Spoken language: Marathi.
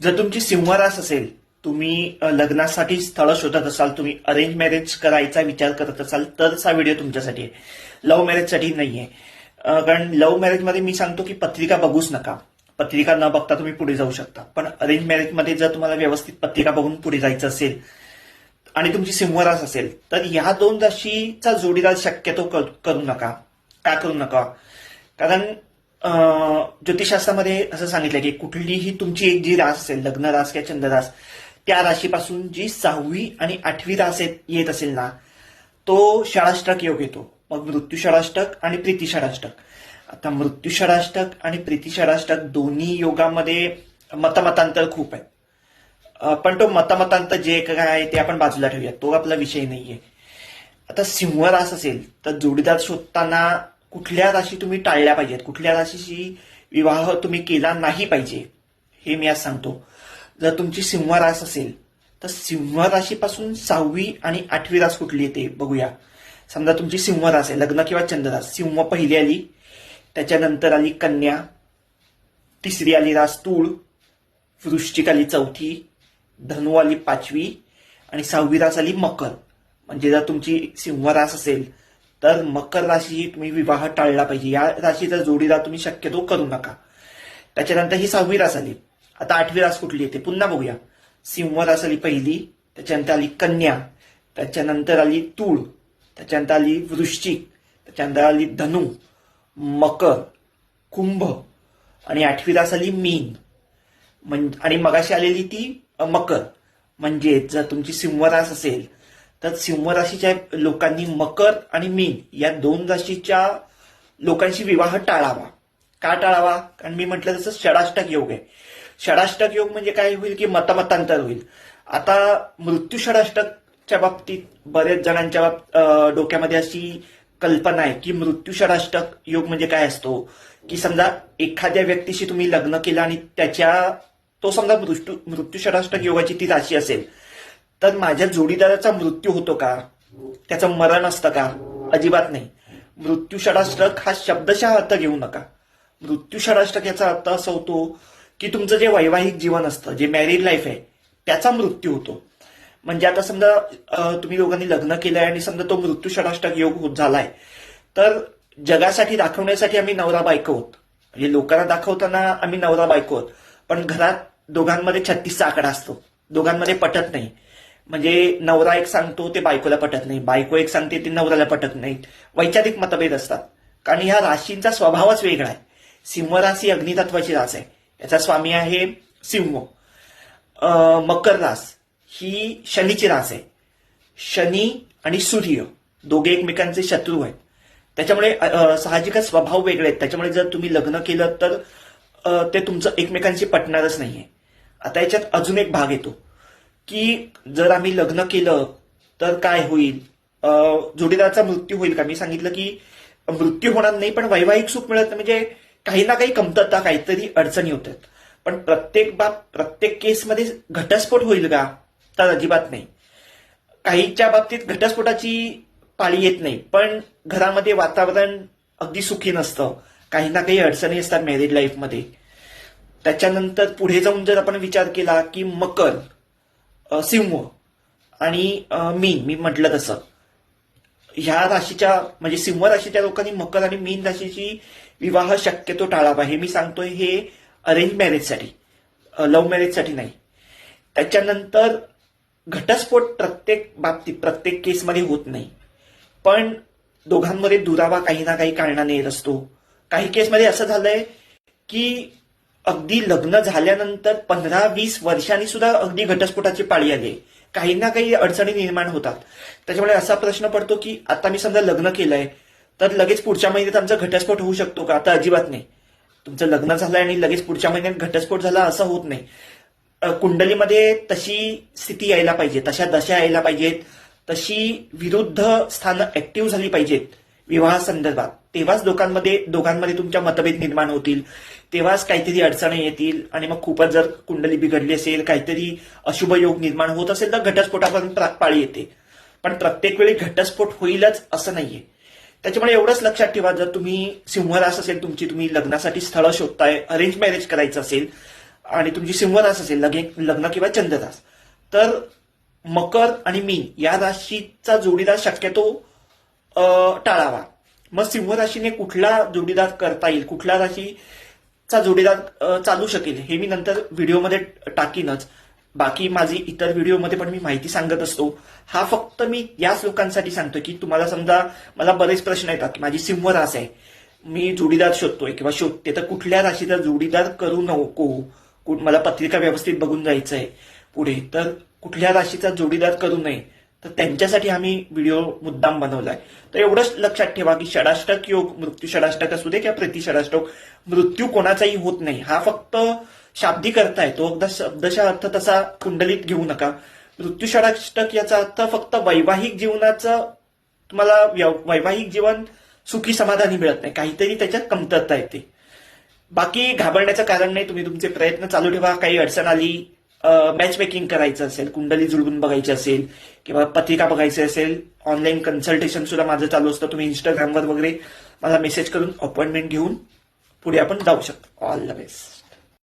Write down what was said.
जर तुमची सिंहरास असेल तुम्ही लग्नासाठी स्थळ शोधत असाल तुम्ही अरेंज मॅरेज करायचा विचार करत असाल तरच हा व्हिडिओ तुमच्यासाठी आहे. लव्ह मॅरेजसाठी नाहीये. कारण लव्ह मॅरेजमध्ये मी सांगतो की पत्रिका बघूच नका. पत्रिका न बघता तुम्ही पुढे जाऊ शकता. पण अरेंज मॅरेजमध्ये जर तुम्हाला व्यवस्थित पत्रिका बघून पुढे जायचं असेल आणि तुमची सिंहरास असेल तर ह्या दोन राशीचा जोडीदार शक्यतो करू नका. का करू नका? कारण ज्योतिषशास्त्रामध्ये असं सांगितलं की कुठलीही तुमची एक जी रास असेल लग्न रास किंवा चंद्ररास त्या राशीपासून जी सहावी आणि आठवी रास येत येत असेल ना तो षडाष्टक योग येतो. मग मृत्यू षडाष्टक आणि प्रीती षडाष्टक. आता मृत्यू षडाष्टक आणि प्रीती षडाष्टक दोन्ही योगामध्ये मतमतांतर खूप आहे. पण तो मतमतांतर जे काय आहे ते आपण बाजूला ठेवूया तो आपला विषय नाहीये. आता सिंह रास असेल तर जोडीदार शोधताना कुठल्या राशी तुम्ही टाळल्या पाहिजेत. कुठल्या राशीशी विवाह तुम्ही केला नाही पाहिजे हे मी आज सांगतो. जर तुमची सिंह रास असेल तर सिंह राशीपासून सहावी आणि आठवी रास कुठली येते बघूया. समजा तुमची सिंह रास आहे लग्न किंवा चंद्ररास. सिंह पहिली आली त्याच्यानंतर आली कन्या तिसरी आली रास तूळ वृश्चिक आली चौथी धनु आली पाचवी आणि सहावी रास आली मकर. म्हणजे जर तुमची सिंह रास असेल तर मकर राशी तुम्ही विवाह टाळला पाहिजे. या राशीचा जोडीदार तुम्ही शक्यतो करू नका. त्याच्यानंतर ही सहावी रास आली आता आठवी रास कुठली येते? पुन्हा बघूया. सिंह रास आली पहिली त्याच्यानंतर आली कन्या त्याच्यानंतर आली तूळ त्याच्यानंतर आली वृश्चिक त्याच्यानंतर आली धनु मकर कुंभ आणि आठवी रास आली मीन. म्हण- आणि मगाशी आलेली ती मकर. म्हणजे जर तुमची सिंहरास असेल तर सिंह राशीच्या लोकांनी मकर आणि मीन या दोन राशीच्या लोकांशी विवाह टाळावा. का टाळावा? कारण मी म्हटलं तसं षडाष्टक योग आहे. षडाष्टक योग म्हणजे काय होईल की मतमतांतर होईल. आता मृत्यू षडाष्टकच्या बाबतीत बरेच जणांच्या बाब- डोक्यामध्ये अशी कल्पना आहे की मृत्यू षडाष्टक योग म्हणजे काय असतो? की समजा एखाद्या व्यक्तीशी तुम्ही लग्न केलं आणि त्याच्या तो समजा मृत्यू मृत्यू षडाष्टक योगाची ती राशी असेल. तर माझ्या जोडीदाराचा मृत्यू होतो का? त्याचं मरण असतं का? अजिबात नाही. मृत्यू षडाष्टक हा शब्दशः अर्थ घेऊ नका. मृत्यू षडाष्टक याचा अर्थ असा होतो की तुमचं जे वैवाहिक जीवन असतं जे मॅरिड लाईफ आहे त्याचा मृत्यू होतो. म्हणजे आता समजा तुम्ही दोघांनी लग्न केलंय आणि समजा तो मृत्यू षडाष्टक योग होत झालाय तर जगासाठी दाखवण्यासाठी आम्ही नवरा बायको होत म्हणजे लोकांना दाखवताना आम्ही नवरा बायको होत पण घरात दोघांमध्ये छत्तीसचा आकडा असतो. दोघांमध्ये पटत नाही. म्हणजे नवरा एक सांगतो ते बायकोला पटत नाही. बायको एक सांगते ते नवऱ्याला पटत नाहीत. वैचारिक मतभेद असतात. कारण ह्या राशींचा स्वभावच वेगळा आहे. सिंह राशी अग्नितत्वाची रास आहे. याचा स्वामी आहे सिंह. मकर रास ही शनीची रास आहे. शनी आणि सूर्य दोघे एकमेकांचे शत्रू आहेत. त्याच्यामुळे साहजिकच स्वभाव वेगळे आहेत. त्याच्यामुळे जर तुम्ही लग्न केलं तर ते तुमचं एकमेकांशी पटणारच नाहीये. आता याच्यात अजून एक भाग येतो. की जर आम्ही लग्न केलं तर काय होईल? जोडीदाराचा मृत्यू होईल का? मी सांगितलं की मृत्यू होणार नाही पण वैवाहिक सुख मिळत म्हणजे काही ना काही कमतरता काहीतरी अडचणी होतात. पण प्रत्येक बाब प्रत्येक केसमध्ये घटस्फोट होईल का? तर अजिबात नाही. काहीच्या बाबतीत घटस्फोटाची पाळी येत नाही. पण घरामध्ये वातावरण अगदी सुखी नसतं. काही ना काही अडचणी असतात मॅरिड लाईफमध्ये त्याच्यानंतर पुढे जाऊन जर आपण विचार केला की मकर सिंह. आणि मीन मी म्हटलं तसं. ह्या राशीच्या म्हणजे सिंह राशीच्या लोकांनी मकर आणि मीन राशीची विवाह शक्यतो टाळावा. हे मी सांगतोय हे अरेंज मॅरेजसाठी लव्ह मॅरेजसाठी नाही. त्याच्यानंतर घटस्फोट प्रत्येक बाबतीत प्रत्येक केसमध्ये होत नाही. पण दोघांमध्ये दुरावा काही ना काही कारणाने येत असतो. काही केसमध्ये असं झालंय की अगदी लग्न झाल्यानंतर पंधरा वीस वर्षांनी सुद्धा अगदी घटस्फोटाची पाळी आली काही ना काही अडचणी निर्माण होतात. त्याच्यामुळे असा प्रश्न पडतो की आता मी समजा लग्न केलंय तर लगेच पुढच्या महिन्यात आमचा घटस्फोट होऊ शकतो का? आता अजिबात नाही. तुमचं लग्न झालंय आणि लगेच पुढच्या महिन्यात घटस्फोट झाला असं होत नाही. कुंडलीमध्ये तशी स्थिती यायला पाहिजे तशा दशा यायला पाहिजेत. तशी विरुद्ध स्थानं ऍक्टिव्ह झाली पाहिजेत. विवाहासंदर्भात. तेव्हाच दोघांमध्ये दोघांमध्ये तुमच्या मतभेद निर्माण होतील. तेव्हाच काहीतरी अडचणी येतील. आणि मग खूपच जर कुंडली बिघडली असेल काहीतरी अशुभ योग निर्माण होत असेल तर घटस्फोटापर्यंत पाळी येते. पण प्रत्येक वेळी घटस्फोट होईलच असं नाहीये. त्याच्यामुळे एवढंच लक्षात ठेवा जर तुम्ही सिंहरास असेल तुमची तुम्ही लग्नासाठी स्थळं शोधताय अरेंज मॅरेज करायचं असेल आणि तुमची सिंहरास असेल लगे लग्न किंवा चंद्ररास तर मकर आणि मीन या राशीचा जोडीदार शक्यतो टाळावा. मग सिंह राशीने कुठला जोडीदार करता येईल? कुठल्या राशीचा जोडीदार चालू शकेल? हे मी नंतर व्हिडिओमध्ये टाकीनच. बाकी माझी इतर व्हिडिओमध्ये पण मी माहिती सांगत असतो. हा फक्त मी याच लोकांसाठी सांगतो की तुम्हाला समजा मला बरेच प्रश्न येतात की माझी सिंह रास आहे. मी जोडीदार शोधतोय किंवा शोधते तर कुठल्या राशीचा जोडीदार करू नको? मला पत्रिका व्यवस्थित बघून जायचं आहे पुढे. तर कुठल्या राशीचा जोडीदार करू नये? तर त्यांच्यासाठी आम्ही व्हिडिओ मुद्दाम बनवलाय. तर एवढंच लक्षात ठेवा की षडाष्टक योग मृत्यू षडाष्टक असू दे किंवा प्रतिषडाष्टक मृत्यू कोणाचाही होत नाही. हा फक्त शाब्दिक अर्थ आहे. तो अगदा शब्दशा अर्थ तसा कुंडलीत घेऊ नका. मृत्यू षडाष्टक याचा अर्थ फक्त वैवाहिक जीवनाचं तुम्हाला वैवाहिक जीवन सुखी समाधानी मिळत नाही. काहीतरी त्याच्यात कमतरता येते. बाकी घाबरण्याचं कारण नाही. तुम्ही तुमचे प्रयत्न चालू ठेवा. काही अडचण आली मॅच मेकिंग करायचं असेल कुंडली जुळवून बघायची असेल किंवा पत्रिका बघायची असेल ऑनलाईन कन्सल्टेशन सुद्धा माझं चालू असतं. तुम्ही इंस्टाग्रामवर वगैरे मला मेसेज करून अपॉइंटमेंट घेऊन पुढे आपण जाऊ शकतो. All the best